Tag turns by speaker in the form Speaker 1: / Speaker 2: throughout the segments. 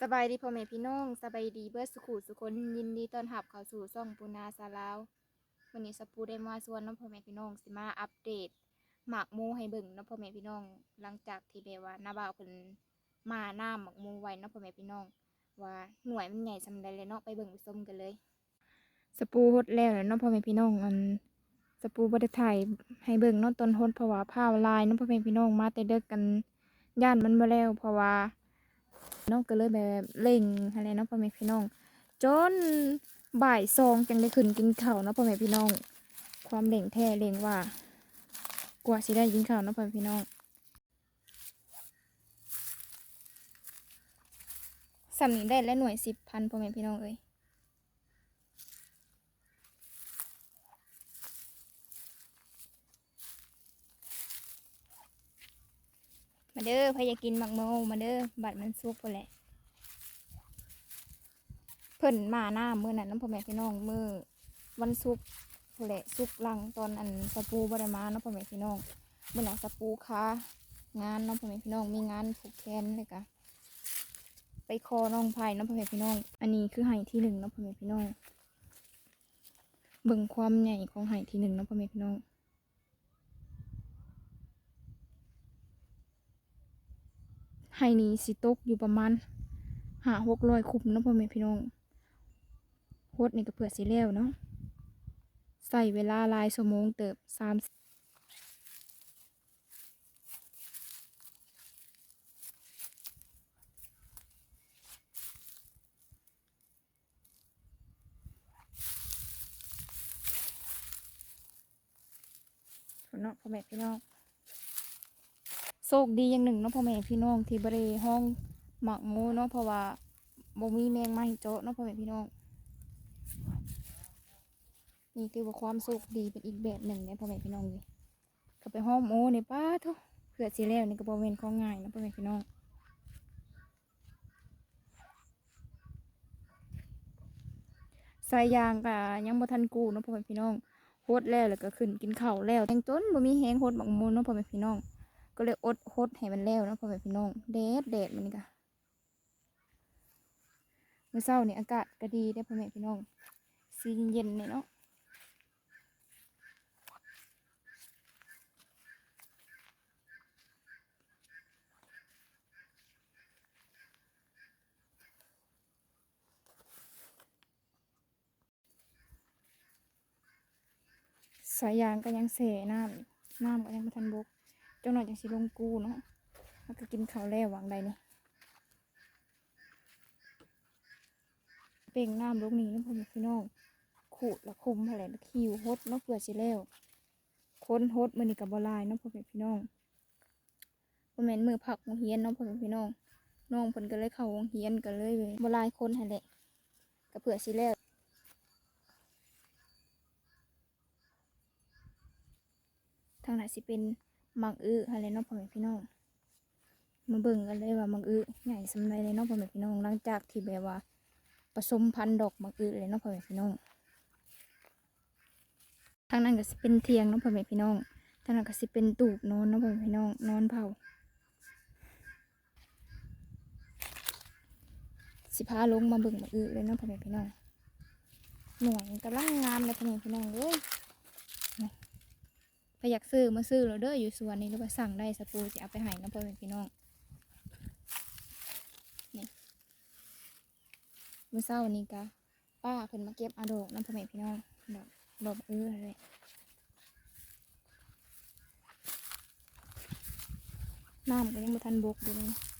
Speaker 1: สบายดีพ่อแม่พี่น้องสบายดีเบิดสุขุสุคนยินดีต้อนรับเข้าสู่ช่องปูนาซาลาววันนี้สปูได้มาส่วนน้องพ่อแม่พี่น้องสิมาอัปเดต หมากมูให้เบิ่งน้องพ่อแม่พี่น้อง หลังจากที่แบบว่าน้าบ่าวเพิ่นมาหน้าหมากมูไว้น้องพ่อแม่พี่น้อง ว่าหน่วยมันใหญ่สำใดเลยเนาะไปเบิ่งไปชมกันเลย สปูฮดแล้วเนาะพ่อแม่พี่น้องอันสปูบ่ได้ถ่ายให้เบิ่งเนาะตอนฮดเพราะว่าผ้าลายเนาะพ่อแม่พี่น้องมาแต่เด็กกันย่านมันบ่แล้วเพราะว่า น้องก็เลยแบบเล่งอะไรเนาะพ่อแม่พี่น้อง จนบ่ายซองจังได้ขึ้นกินข้าวเนาะพ่อแม่พี่น้อง ความเล่งแท้เล่งว่ากว่าสิได้กินข้าวเนาะพ่อแม่พี่น้องสำนี้ได้และหน่วยสิบพันพ่อแม่พี่น้องเอ้ย มาเด้อพายากินมักโมมาเด้อบัดมันซุกพอแหละเพิ่นมาหน้ามื้อนั้นน้ำพ่อแม่พี่น้องมือวันศุกร์พู้นแหละศุกลังตอนอันสปูบ่ได้มานาะพ่อแม่พี่น้องมื้อนั้นสปูค้างานนาะพ่อแม่พี่น้องมีงานผูกแขนเลยกะไปคอน้องไผ่นาะพ่อแม่พี่น้อง อันนี้คือไห่ที่หนึ่งนาะพ่อแม่พี่น้องเบิ่งความใหญ่ของไห่ที่หนึ่งนาะพ่อแม่พี่น้อง ไห่นี้สิตกอยู่ประมาณห้าหกร้อยคุมเนาะพ่อแม่พี่น้องโคตรนี่ก็เผื่อสิแล้วเนาะใส่เวลาลายชั่วโมงเติบสามเนาะพ่อแม่พี่น้อง โชคดีอย่างหนึ่งเนาะพ่อแม่พี่น้องที่บริห้องหมักหมูเนาะเพราะว่าบ่มีแมงไม้เจาะเนาะพ่อแม่พี่น้องนี่คือว่าความสุขดีเป็นอีกแบบหนึ่งเนี่ยพ่อแม่พี่น้องเลยก็ไปห้องโอ้เนี่ยป้าทุกเผื่อสิแล้วนี่ก็บริเวณของง่ายนะพ่อแม่พี่น้องใสายางกับยังบ่ทันกูเนาะพ่อแม่พี่น้องโฮดแล้วแล้วก็ขึ้นกินข้าวแล้วแตงต้นบ่มีแหงโฮดบักมูลเนาะพ่อแม่พี่น้อง ก็เลยอดโฮดให้มันแล้วนะพ่อแม่พี่น้องแดดแดดมันนี่ก็เมื่อเช้านี่อากาศก็ดีได้พ่อแม่พี่น้องสีเย็นเนี่ยเนาะสายยางก็ยังเสน้ำน้ำก็ยังไม่ทันบก จ้าหน่อยจังสิลงกูเนาะแล้วก็กินข้าวแล้วหวังใดนี่เป่งน้ำลูกนี้นาะพ่อแม่พี่น้องขูดและคุมอะไรแล้วคิวฮดเนาะเผื่อสิแล้วค้นฮดมันนี่กับบลายเนาะพ่อแม่พี่น้องพ่อแม่นมือผักโรงเฮียนเนาะพ่อแม่พี่น้องน้องเพิ่นก็เลยเข้าโรงเฮียนก็เลยบลายคนให้แหละก็เผื่อสิแล้วทางไหนสิเป็น มังอื้ออะไรเนาะพ่อแม่พี่น้อง มาเบิ่งกันเลยว่ามังอื้อใหญ่สำไรเลยเนาะพ่อแม่พี่น้องหลังจากที่แบบว่าผสมพันธุ์ดอกมังอื้อเลยเนาะพ่อแม่พี่น้องทางนั้นก็สิเป็นเทียงเนาะพ่อแม่พี่น้องทางนั้นก็สิเป็นตูบนอนเนาะพ่อแม่พี่น้องนอนเผาสิพาลงมาเบิ่งมังอื้อเลยเนาะพ่อแม่พี่น้องหน่วยกำลังงามเลยพ่อแม่พี่น้องเลย ถ้าอยากซื้อมาซื้อเราเด้ออยู่สวนนี้หรือว่าสั่งได้สปูจะเอาไปให้น้ำพ่อเป็นพี่น้องนี่มื้อเช้านี้กะป้าเพิ่นมาเก็บอาดอกน้ำพ่อแม่พี่น้องดอกดอกเอื้อเลยน้ำก็ยังบ่ทันบกอยู่เลย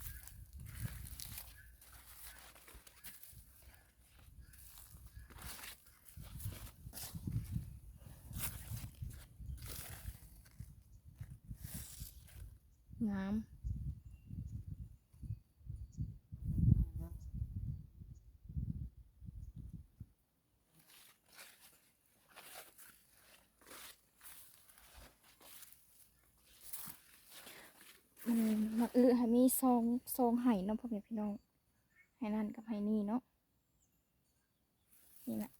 Speaker 1: งามมันมาเออให้มีซองซองไห้เนาะพ่อแม่พี่น้องให้นั่นกับให้นี่เนาะนี่แหละ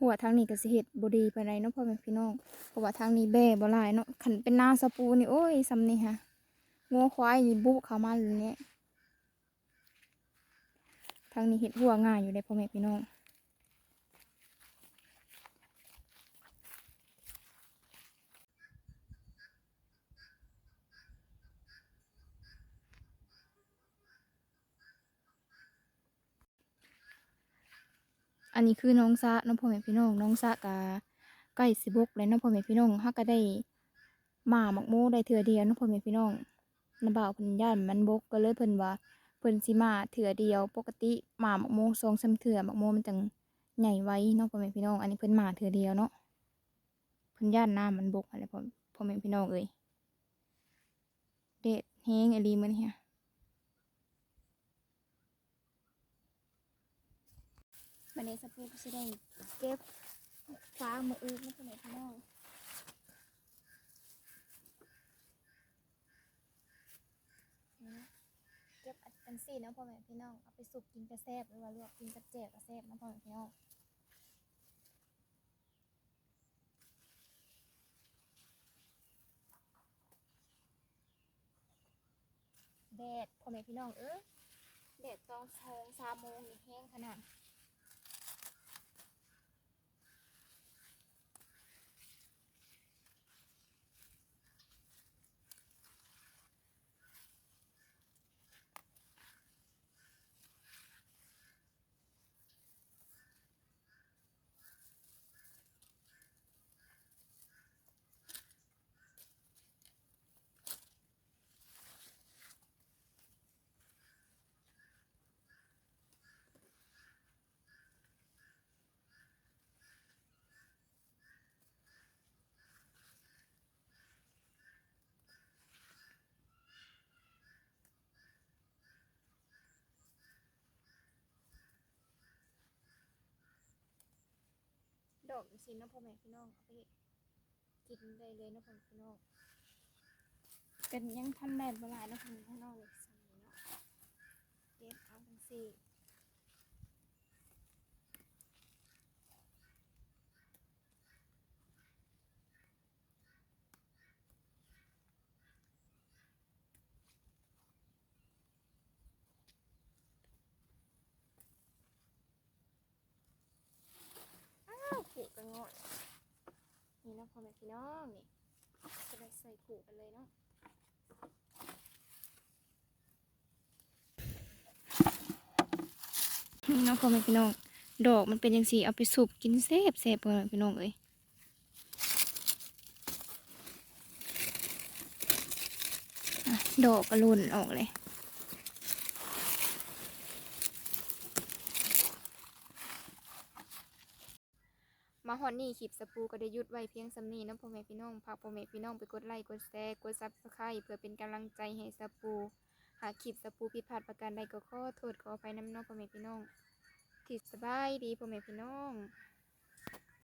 Speaker 1: หัวทางนี้ก็สิเฮ็ดบดีปานใดเนาะพ่อแม่พี่น้องเพราะว่าทางนี้แบ่บ่ลายเนาะคันเป็นนาสปูนี่โอ้ยซ้ำนี่ฮะ งัวควายนี่บุเข้ามาเลยเนี่ยทางนี้เห็ดหัวง่ายอยู่ในพ่อแม่พี่น้องอันนี้คือน้องซะน้องพ่อแม่พี่น้องน้องซะกะใกล้สิบกแล้วน้องพ่อแม่พี่น้องฮักก็ได้หมาหมักโมได้เถื่อเดียวน้องพ่อแม่พี่น้อง น้าบ่าวเพิ่นย่านมันบกก็เลยเพิ่นว่าเพิ่นสิมาเถื่อเดียว ปกติหมาหมักโมสองสามเถื่อหมักโมมันจังใหญ่ไว้เน้องพ่อแม่พี่น้อง อันนี้เพิ่นมาเถื่อเดียวเนาะเพิ่นย่านน้ำมันบกอะไรพ่อพ่อแม่พี่น้องเอ้ยเด็ดแฮงอลีมื้อนี้ค่ะบันี้สปูก็สิได้เก็บฟ้ามืออื่นนะพ่อแม่พี่น้อง เก็บอันสี่นะพ่อแม่พี่น้องเอาไปสุกกินกระแซบหรือว่าลวกกินกระเจ็บกระแซบนะพ่อแม่พี่น้องแดดพ่อแม่พี่น้องเออแดดตอนสองสามโมงนี่แห้งขนาด ดอกสิเนาะพ่อแม่พี่น้องเอาไปกินได้เลยนะพ่อแม่พี่น้องกันยังทำแดดเวลายนะพ่อแม่พี่น้องเลยสำนี้เนาะเด็บเอาทั้งสี่ อ้าวขู่กันงอด นาะพ่อแม่พี่น้องนี่จะได้ใส่ขู่กันเลยเนาะนี่เนาะพ่อแม่พี่น้อง ดอกมันเป็นยังสีเอาไปสุบกินเซฟเซฟพ่อแม่พี่น้องเอ้ยดอกกระลุนออกเลย มาฮอนนี่คลิปสปูก็ได้ยุดไว้เพียงสำนีเนาะพ่อแม่พี่น้องพากพ่อแม่พี่น้องไปกดไลค์กดแชร์กดซับสไครต์เพื่อเป็นกำลังใจให้สปู หากคลิปสปูผิดพลาดประการใดก็ขอโทษขออภัยน้ำน้องพ่อแม่พี่น้องที่สบายดีพ่อแม่พี่น้อง